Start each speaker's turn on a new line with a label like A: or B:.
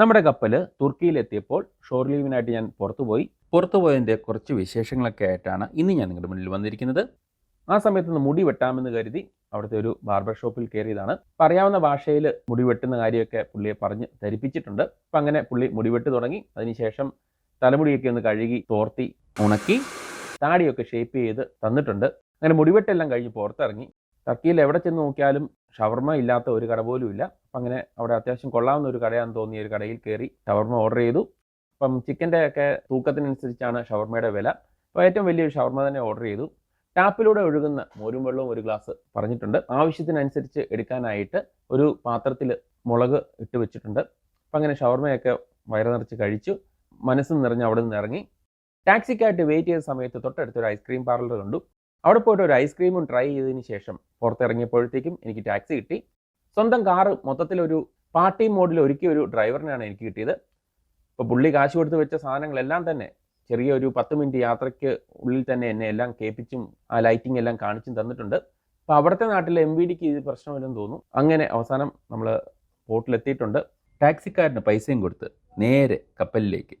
A: നമ്മുടെ കപ്പൽ തുർക്കിയിലെത്തിയപ്പോൾ ഷോർ ലീവിനായിട്ട് ഞാൻ പുറത്തുപോയി പുറത്തുപോയതിന്റെ പുറത്തു പോയതിന്റെ കുറച്ച് വിശേഷങ്ങളൊക്കെ ആയിട്ടാണ് ഇന്ന് ഞാൻ നിങ്ങളുടെ മുന്നിൽ വന്നിരിക്കുന്നത്. ആ സമയത്ത് നിന്ന് മുടി വെട്ടാമെന്ന് കരുതി അവിടുത്തെ ഒരു ബാർബർ ഷോപ്പിൽ കയറിയതാണ്. പറയാവുന്ന ഭാഷയിൽ മുടി വെട്ടുന്ന കാര്യമൊക്കെ പുള്ളിയെ പറഞ്ഞ് ധരിപ്പിച്ചിട്ടുണ്ട്. അപ്പം അങ്ങനെ പുള്ളി മുടി വെട്ട് തുടങ്ങി. അതിനുശേഷം തലമുടിയൊക്കെ ഒന്ന് കഴുകി തോർത്തി ഉണക്കി താടിയൊക്കെ ഷേപ്പ് ചെയ്ത് തന്നിട്ടുണ്ട്. അങ്ങനെ മുടിവെട്ടെല്ലാം കഴിഞ്ഞ് പുറത്തിറങ്ങി. ടർക്കിയിൽ എവിടെ ചെന്ന് നോക്കിയാലും ഷവർമ ഇല്ലാത്ത ഒരു കട പോലും ഇല്ല. അങ്ങനെ അവിടെ അത്യാവശ്യം കൊള്ളാവുന്ന ഒരു കടയാണെന്ന് തോന്നിയ ഒരു കടയിൽ കയറി ഷവർമ ഓർഡർ ചെയ്തു. അപ്പം ചിക്കന്റെ ഒക്കെ തൂക്കത്തിനനുസരിച്ചാണ് ഷവർമയുടെ വില. അപ്പോൾ ഏറ്റവും വലിയൊരു ഷവർമ തന്നെ ഓർഡർ ചെയ്തു. ടാപ്പിലൂടെ ഒഴുകുന്ന മോരും വെള്ളവും ഒരു ഗ്ലാസ് പറഞ്ഞിട്ടുണ്ട്. ആവശ്യത്തിനനുസരിച്ച് എടുക്കാനായിട്ട് ഒരു പാത്രത്തിൽ മുളക് ഇട്ട് വെച്ചിട്ടുണ്ട്. അപ്പം അങ്ങനെ ഷവർമയൊക്കെ വയറ് നിറച്ച് കഴിച്ചു. മനസ്സ് നിറഞ്ഞ് അവിടെ നിന്ന് ഇറങ്ങി. ടാക്സിക്കായിട്ട് വെയിറ്റ് ചെയ്ത സമയത്ത് തൊട്ടടുത്തൊരു ഐസ്ക്രീം പാർലർ കണ്ടു. അവിടെ പോയിട്ട് ഒരു ഐസ്ക്രീമും ട്രൈ ചെയ്തതിന് ശേഷം പുറത്തിറങ്ങിയപ്പോഴത്തേക്കും എനിക്ക് ടാക്സി കിട്ടി. സ്വന്തം കാറ് മൊത്തത്തിലൊരു പാർട്ടി മോഡിൽ ഒരുക്കിയ ഒരു ഡ്രൈവറിനാണ് എനിക്ക് കിട്ടിയത്. ഇപ്പോൾ പുള്ളി കാശ് കൊടുത്ത് വെച്ച സാധനങ്ങളെല്ലാം തന്നെ ചെറിയ ഒരു പത്ത് മിനിറ്റ് യാത്രയ്ക്ക് ഉള്ളിൽ തന്നെ എന്നെ എല്ലാം കേൾപ്പിച്ചും ആ ലൈറ്റിംഗ് എല്ലാം കാണിച്ചും തന്നിട്ടുണ്ട്. അപ്പോൾ അവിടുത്തെ നാട്ടിലെ എം വി ഡിക്ക് ഇത് പ്രശ്നമില്ലെന്ന് തോന്നുന്നു. അങ്ങനെ അവസാനം നമ്മൾ ബോട്ടിലെത്തിയിട്ടുണ്ട് ടാക്സിക്കാരന് പൈസയും കൊടുത്ത് നേരെ കപ്പലിലേക്ക്